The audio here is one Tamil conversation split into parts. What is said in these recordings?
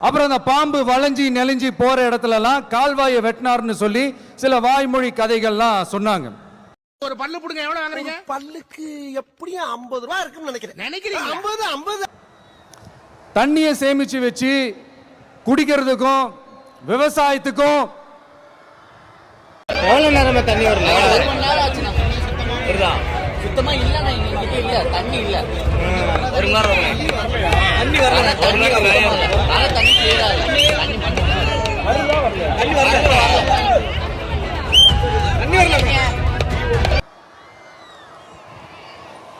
அப்புறம் அந்த பாம்பு வளைஞ்சி நெளிஞ்சி போற இடத்துல எல்லாம் கால்வாயை வெட்டினார்னு சொல்லி சில வாய்மொழி கதைகள்லாம் சொன்னாங்க. ஒரு பல்லு புடுங்க எவ்வளவு வாங்குறீங்க? பல்லுக்கு எப்படியும் ஐம்பது ரூபா இருக்குன்னு நினைக்கிறேன். நினைக்கிறீங்களா? ஐம்பது ஐம்பது. தண்ணியை சேமிச்சு வச்சு குடிக்கிறதுக்கும் விவசாயத்துக்கும். எவ்வளவு நேரமா தண்ணி வரல ஒரு மணி நேரம் ஆச்சு நான் வருதா? சுத்தமா இல்ல நான் இல்ல தண்ணி இல்ல. ஒரு நேரம் தண்ணி வரல.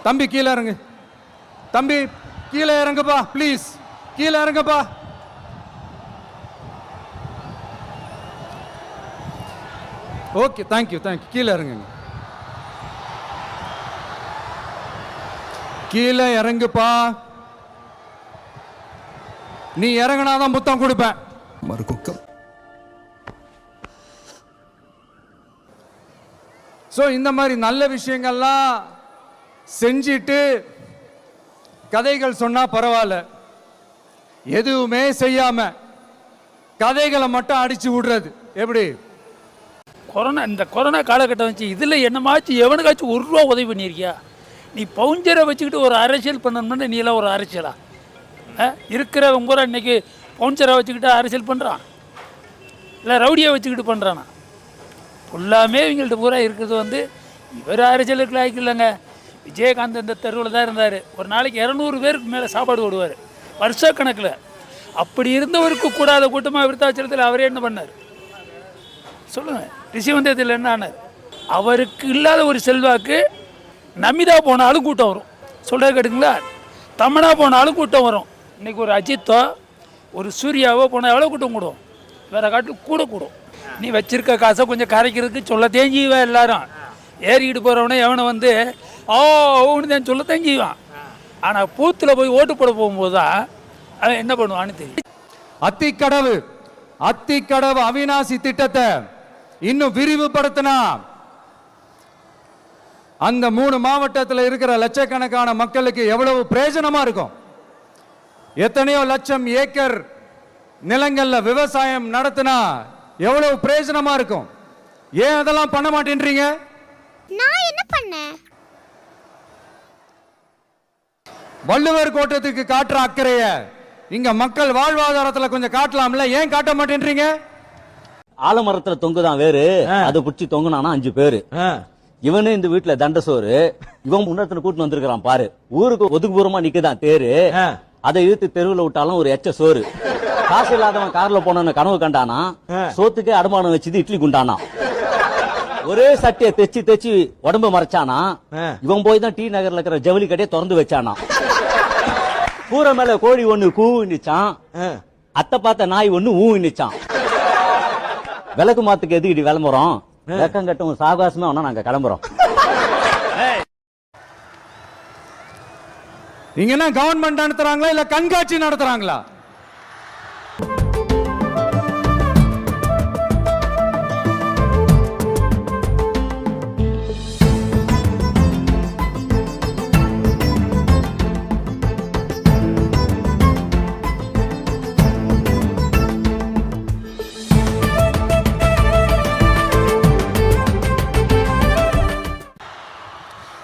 தம்பி கீழே இறங்கு. தம்பி கீழே இறங்குப்பா ப்ளீஸ் கீழே இறங்குப்பா. ஓகே தேங்க்யூ தேங்க்யூ கீழே இறங்குங்க. கீழே இறங்குப்பா. நீ இறங்குனாதான் முத்தம் கொடுப்பேன். மறுகுக்கம். ஸோ இந்த மாதிரி நல்ல விஷயங்கள்லாம் செஞ்சிட்டு கதைகள் சொன்னா பரவாயில்ல. எதுவுமே செய்யாம கதைகளை மட்டும் அடிச்சு விடுறது. எப்படி? கொரோனா இந்த கொரோனா காலகட்டம் வச்சு இதில் என்னமாச்சும் எவனுக்காச்சும் ஒரு ரூபா உதவி பண்ணியிருக்கியா? நீ பவுஞ்சரை வச்சுக்கிட்டு ஒரு அரசியல் பண்ணணும்னு நீ எல்லாம் ஒரு அரசியலா? இருக்கிறவங்க பூரா இன்னைக்கு பவுன்சரை வச்சுக்கிட்டு அரசியல் பண்ணுறான் இல்லை ரவுடியை வச்சுக்கிட்டு பண்ணுறானா ஃபுல்லாமே இவங்கள்ட்ட பூரா இருக்கிறது வந்து இவர் அரசியலுக்கு லாய்க்கு இல்லைங்க. விஜயகாந்த் இந்த தெருவில் தான் இருந்தார். ஒரு நாளைக்கு இரநூறு பேருக்கு மேலே சாப்பாடு போடுவார். வருஷக்கணக்கில். அப்படி இருந்தவருக்கு கூடாத கூட்டமாக விருத்தாச்சலத்தில் அவரே என்ன பண்ணார்? சொல்லுங்கள் ரிஷிவந்தத்தில் என்ன ஆனார்? அவருக்கு இல்லாத ஒரு செல்வாக்கு நமிதா போனாலும் கூட்டம் வரும். சொல்கிறது கேட்டுங்களா தமிழா போனாலும் கூட்டம் வரும். இன்றைக்கி ஒரு அஜித்தோ ஒரு சூர்யாவோ போனால் எவ்வளோ கூட்டம் கூடும்? வேறு காட்டில் கூட கூடும். நீ வச்சிருக்க காசை கொஞ்சம் கரைக்கிறதுக்கு சொல்ல தேஞ்சிவா எல்லாரும்? ஏறிக்கிட்டு போகிறவனே எவனை வந்து ஓ ஓன்னு தான் சொல்ல தேஞ்சிவான். ஆனால் பூத்தில் போய் ஓட்டு போட போகும்போது தான் அவன் என்ன பண்ணுவான்னு தெரியும். அத்திக்கடவு அத்திக்கடவு அவிநாசி திட்டத்தை இன்னும் விரிவுபடுத்தினா அந்த மூணு மாவட்டத்தில் இருக்கிற லட்சக்கணக்கான மக்களுக்கு எவ்வளவு பிரயோஜனமாக இருக்கும்? எத்தனையோ லட்சம் ஏக்கர் நிலங்கள்ல விவசாயம் நடத்தினா எவ்வளவு பிரயோஜனமா இருக்கும்? ஏன் அதெல்லாம் பண்ண மாட்டேன்றீங்க? நான் என்ன பண்ணேன்? வள்ளுவர் கோட்டத்துக்கு காட்டுற அக்கறைய இங்க மக்கள் வாழ்வாதாரத்துல கொஞ்சம் காட்டலாம்ல? ஏன் காட்ட மாட்டேன்றீங்க? ஆலமரத்துல தொங்குதான் வேறு. அதை புடிச்சு தொங்குனானா அஞ்சு பேரு. இவனு இந்த வீட்டுல தண்ட சோறு. இவன் முன்னத்துல கூட்டு வந்திருக்கான் பாரு. ஊருக்கு ஒதுக்குபூரமா நிக்குதான் தேரு. அதை இழுத்து தெருவுல விட்டாலும் ஒரு எச்ச சோறு. காசு இல்லாதவன் கார்ல போனவன கனவு கண்டானா சோத்துக்கே அடமானம் வச்சது இட்லி குண்டானா. ஒரே சட்டையை தைச்சு தைச்சு உடம்பு மறைச்சானா இவன் போய் தான் டி நகர்ல இருக்கிற ஜவுளி கடையை திறந்து வச்சானா. கூரை மேல கோழி ஒண்ணு கூ நிச்சான் அத்தை பார்த்த நாய் ஒண்ணு ஊ நிச்சான் விளக்கு மாத்துக்கு எதுக்கிட்டு விளம்புறோம் வெக்கம் கட்டும் சாகாசமே ஒன்னா நாங்க கிளம்புறோம். இங்க என்ன கவர்மெண்ட் நடத்துறாங்களா இல்ல கண்காட்சி நடத்துறாங்களா?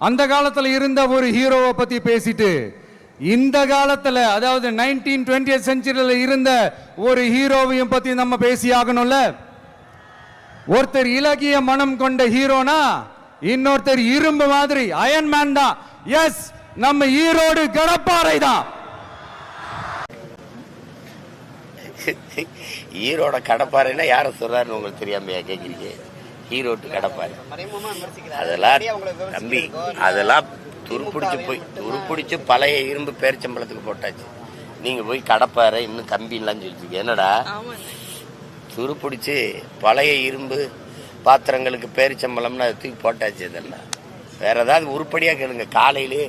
அந்த காலத்தில் இருந்த ஒரு ஹீரோவை பற்றி பேசிட்டு இந்த காலத்தில் அதாவது நைன்டீன் டுவெண்ட்டி செஞ்சுரியில் இருந்த ஒரு ஹீரோவையும் பற்றி நம்ம பேசி ஆகணும்ல? ஒருத்தர் இலகிய மனம் கொண்ட ஹீரோனா இன்னொருத்தர் இரும்பு மாதிரி அயன் மேன் தான். எஸ் நம்ம ஈரோடு கடப்பாறை தான். ஈரோட கடப்பாறைன்னா யாரை சொல்றாருன்னு உங்களுக்கு தெரியாமையா கேட்குறீங்க ஈரோட்டு கடப்பாறை அதெல்லாம் தம்பி அதெல்லாம் துருப்பிடிச்சு போய் துருப்பிடிச்சு பழைய இரும்பு பேரிச்சம்பளத்துக்கு போட்டாச்சு. நீங்க போய் கடப்பாறை இன்னும் கம்பின்லாம் சொல்லிட்டு என்னடா? துருப்பிடிச்சு பழைய இரும்பு பாத்திரங்களுக்கு பேரிச்சம்பளம்னு அதை தூக்கி போட்டாச்சு இதெல்லாம். வேற ஏதாவது உருப்படியா கேளுங்க. காலையிலே